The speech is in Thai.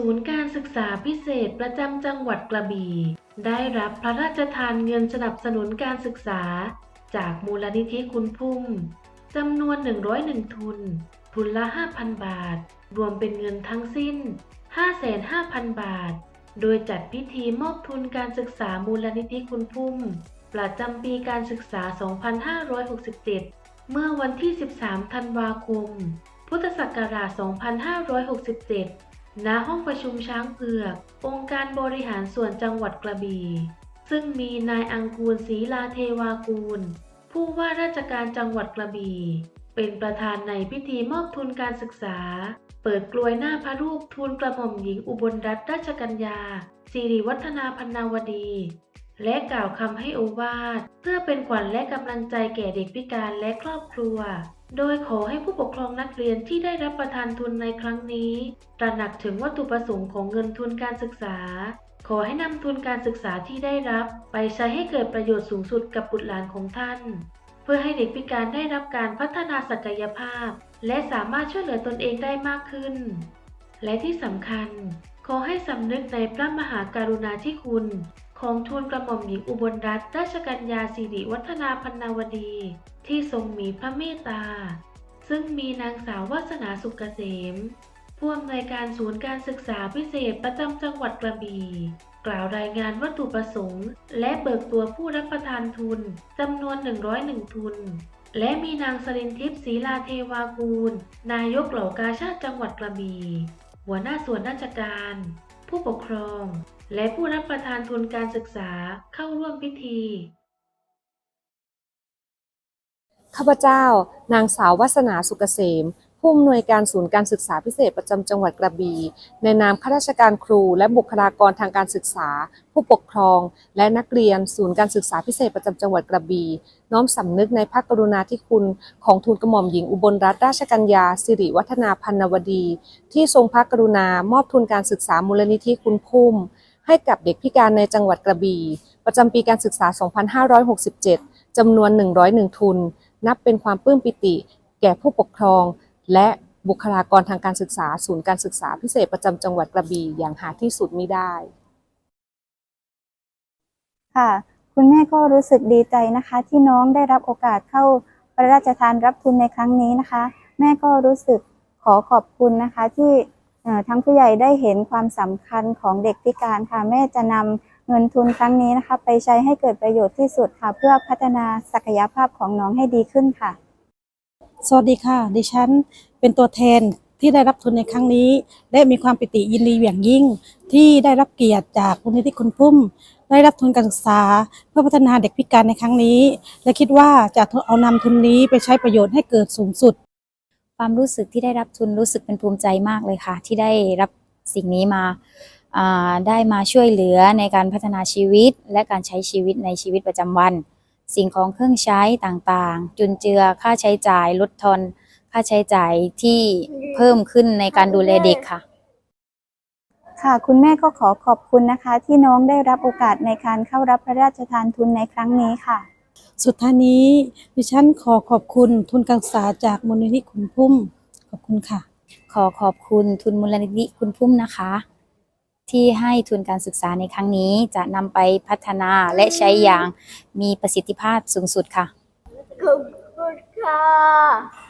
ศูนย์การศึกษาพิเศษประจำจังหวัดกระบี่ ได้รับพระราชทานเงินสนับสนุนการศึกษา จากมูลนิธิคุณพุ่มจำนวน 101 ทุน ทุนละ 5,000 บาท รวมเป็นเงินทั้งสิ้น 55,000 บาท โดยจัดพิธีมอบทุนการศึกษามูลนิธิคุณพุ่ม ประจำปีการศึกษา 2567 เมื่อวันที่ 13 ธันวาคม พุทธศักราช 2567 ณห้องประชุมช้างเผือก องค์การบริหารส่วนจังหวัดกระบี่ ซึ่งมีนายอังกูลศรีลาเทวากูล ผู้ว่าราชการจังหวัดกระบี่ เป็นประธานในพิธีมอบทุนการศึกษา เปิดกลวยหน้าพระรูปทูลกระหม่อมหญิงอุบลรัตนราชกัญญาสิริวัฒนาพันนาวดี และกล่าวคำให้โอวาทเพื่อเป็นขวัญและกำลังใจแก่เด็กพิการและครอบครัว โดยขอให้ผู้ปกครองนักเรียนที่ได้รับประทานทุนในครั้งนี้ ตระหนักถึงวัตถุประสงค์ของเงินทุนการศึกษา ขอให้นำทุนการศึกษาที่ได้รับ ไปใช้ให้เกิดประโยชน์สูงสุดกับบุตรหลานของท่าน เพื่อให้เด็กพิการได้รับการพัฒนาศักยภาพ และสามารถช่วยเหลือตนเองได้มากขึ้น และที่สำคัญ ขอให้สำนึกในพระมหากรุณาธิคุณ ของทูลกระหม่อมหญิงอุบลรัตนราชกัญญาสิริวัฒนาพันนาวดี ที่ทรงมีพระเมตตา ซึ่งมีนางสาววาสนาสุกเกษมผู้อำนวยการศูนย์การศึกษาพิเศษประจำจังหวัดกระบี่กล่าวรายงานวัตถุประสงค์ และเบิกตัวผู้รับประทานทุนจำนวน 101 ทุน และมีนางสรินทิพย์ศรีลาเทวากูล นายกเหล่ากาชาติจังหวัดกระบี่หัวหน้าส่วนราชการ ผู้ปกครอง และผู้รับประทานทุนการศึกษาเข้าร่วมพิธี ข้าพเจ้า นางสาววัสนาสุกเกษม ผู้อำนวยการศูนย์การศึกษาพิเศษประจำจังหวัดกระบี่ในนามข้าราชการครูและบุคลากรทางการศึกษา ผู้ปกครอง และนักเรียนศูนย์การศึกษาพิเศษประจำจังหวัดกระบี่น้อมสำนึกในพระกรุณาธิคุณของทูลกระหม่อมหญิงอุบลรัตนราชกัญญาสิริวัฒนาพันนวดี ที่ทรงพระกรุณามอบทุนการศึกษามูลนิธิคุณพุ่ม ให้กับเด็กพิการในจังหวัดกระบี่ประจำปีการศึกษา 2567 จำนวน 101 ทุน นับเป็นความปลื้มปิติ แก่ผู้ปกครอง และบุคลากรทางการศึกษา ศูนย์การศึกษาพิเศษประจำจังหวัดกระบี่อย่างหาที่สุดมิได้ ค่ะ คุณแม่ก็รู้สึกดีใจนะคะ ที่น้องได้รับโอกาสเข้าพระราชทานรับทุนในครั้งนี้นะคะ แม่ก็รู้สึกขอขอบคุณนะคะที่ ทั้งผู้ใหญ่ได้เห็นความสำคัญของเด็กพิการค่ะ แม่จะนำเงินทุนครั้งนี้นะคะ ไปใช้ให้เกิดประโยชน์ที่สุดค่ะ เพื่อพัฒนาศักยภาพของน้องให้ดีขึ้นค่ะ สวัสดีค่ะ ดิฉันเป็นตัวแทนที่ได้รับทุนในครั้งนี้ และมีความปิติยินดีอย่างยิ่ง ที่ได้รับเกียรติจากมูลนิธิคุณพุ่ม ได้รับทุนการศึกษา เพื่อพัฒนาเด็กพิการในครั้งนี้ และคิดว่าจะเอานำทุนนี้ไปใช้ประโยชน์ให้เกิดสูงสุด ความรู้สึกที่ได้รับทุนรู้สึกเป็นภูมิใจมากเลยค่ะ ที่ได้รับสิ่งนี้มาได้มาช่วยเหลือในการพัฒนาชีวิต และการใช้ชีวิตในชีวิตประจำวัน สิ่งของเครื่องใช้ต่างๆ จุนเจือค่าใช้จ่ายลดทอนค่าใช้จ่ายที่เพิ่มขึ้นในการดูแลเด็กค่ะ ค่ะคุณแม่ก็ขอขอบคุณนะคะ ที่น้องได้รับโอกาสในการเข้ารับพระราชทานทุนในครั้งนี้ค่ะ สุดท้ายนี้ดิฉันขอขอบคุณทุนการศึกษาจากมูลนิธิคุณพุ่ม ขอบคุณค่ะ ขอขอบคุณทุนมูลนิธิคุณพุ่มนะคะ ที่ให้ทุนการศึกษาในครั้งนี้จะนำไปพัฒนาและใช้อย่างมีประสิทธิภาพสูงสุดค่ะ ขอบคุณค่ะ